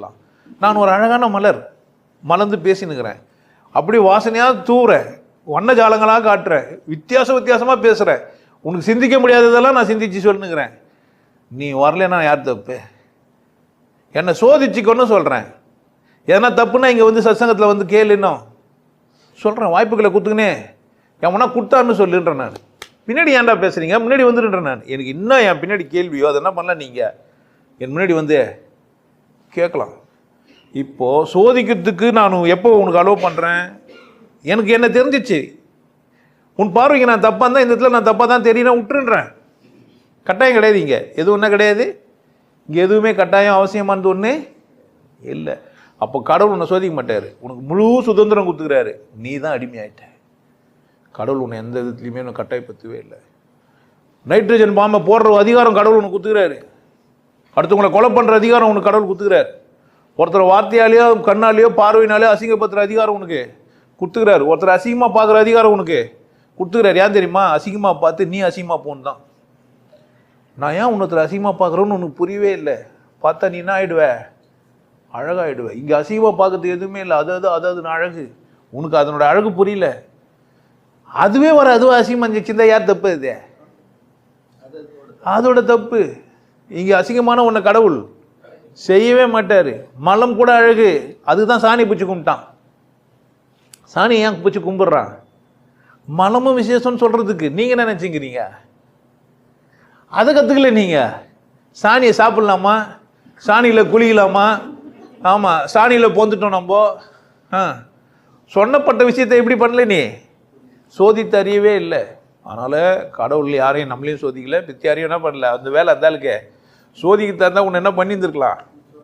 இருக்கலாம் நான் ஒரு அழகான மலர் மலர்ந்து பேசினுக்கிறேன். அப்படி வாசனையாக தூவுறேன் வண்ண ஜாலங்களாக காட்டுறேன் வித்தியாச வித்தியாசமாக பேசுகிறேன் உனக்கு சிந்திக்க முடியாததெல்லாம் நான் சிந்திச்சு சொல்லுங்கிறேன் நீ வரலன்னா யார் தப்பு? என்னை சோதிச்சுக்கொன்னு சொல்கிறேன் எதனா தப்புன்னா இங்கே வந்து சத்சங்கத்தில் வந்து கேளு இன்னும். சொல்கிறேன் வாய்ப்புகளை கொடுத்துக்கினே எவனா கொடுத்தான்னு சொல்லுன்றேன் நான். பின்னாடி ஏன்டா பேசுகிறீங்க முன்னாடி வந்துடுன்றேன் நான். எனக்கு இன்னும் என் பின்னாடி கேள்வியோ அதை என்ன பண்ணலாம் நீங்கள் என் முன்னாடி வந்து கேட்கலாம். இப்போது சோதிக்கிறதுக்கு நான் எப்போ உனக்கு அலோவ் பண்ணுறேன் எனக்கு என்ன தெரிஞ்சிச்சு? உன் பார்வைக்கு நான் தப்பாக இருந்தால் இந்த இடத்துல நான் தப்பாக தான் தெரியும் விட்டுன்றேன் கட்டாயம் கிடையாது இங்கே. எதுவும் என்ன கிடையாது. இங்கே எதுவுமே கட்டாயம் அவசியமானது ஒன்று இல்லை. அப்போ கடவுள் உன்னை சோதிக்க மாட்டார். உனக்கு முழு சுதந்திரம் கொடுத்துக்கிறாரு. நீ தான் அடிமையாயிட்ட. கடவுள் உன்னை எந்த விதத்துலையுமே உன்னை கட்டாயப்படுத்தவே இல்லை. நைட்ரஜன் பாம்பை போடுற அதிகாரம் கடவுள் உனக்கு கொடுத்துக்கிறாரு. அடுத்தவங்களை கொலை பண்ணுற அதிகாரம் உனக்கு கடவுள் கொடுத்துக்கிறார் ஒருத்தர் வார்த்தையாலேயோ கண்ணாலேயோ பார்வையினாலேயோ அசிங்கப்படுத்துகிற அதிகாரம் உனக்கு கொடுத்துக்கிறாரு ஒருத்தர் அசிங்கமாக பார்க்குற அதிகாரம் உனக்கு கொடுத்துக்கிறார் ஏன் தெரியுமா? அசிங்கமாக பார்த்து நீ அசிங்கமாக போன்னு தான் நான் ஏன் உன்னொருத்தர் அசிங்கமாக பார்க்குறோன்னு உனக்கு புரியவே இல்லை. பார்த்தா நீ என்ன ஆகிடுவே அழகாயிடுவேன் இங்கே அசிங்கமாக பார்க்கறதுக்கு எதுவுமே இல்லை. அது அது அது அதுன்னு அழகு. உனக்கு அதனோட அழகு புரியல. அதுவே வர அதுவும் அசிங்கமாக இருந்துச்சுன்னா யார் தப்பு இது அதோட தப்பு. இங்கே அசிங்கமான ஒன்று கடவுள். செய்யவே மாட்டார். மலம் கூட அழகு. அதுதான் சாணி பிடிச்சி கும்பிட்டான். சாணி ஏன் பிடிச்சி கும்பிட்றான்? மலமும் விசேஷம்னு சொல்கிறதுக்கு நீங்கள் என்ன நினச்சிங்கிறீங்க அதை கற்றுக்கல நீங்கள் சாணியை சாப்பிட்லாமா? சாணியில் குளிக்கலாமா? ஆமாம் சாணியில் பொந்துட்டோம் நம்ம. ஆ. சொன்னப்பட்ட விஷயத்தை எப்படி பண்ணல நீ? சோதித்து அறியவே இல்லை. அதனால் கடவுள் யாரையும் நம்மளையும் சோதிக்கல பித்தியாரையும் என்ன பண்ணல? அந்த வேலை அந்த ஆளுக்கு. சோதிக்கு தந்தால் உன்னை என்ன பண்ணியிருந்துருக்கலாம்?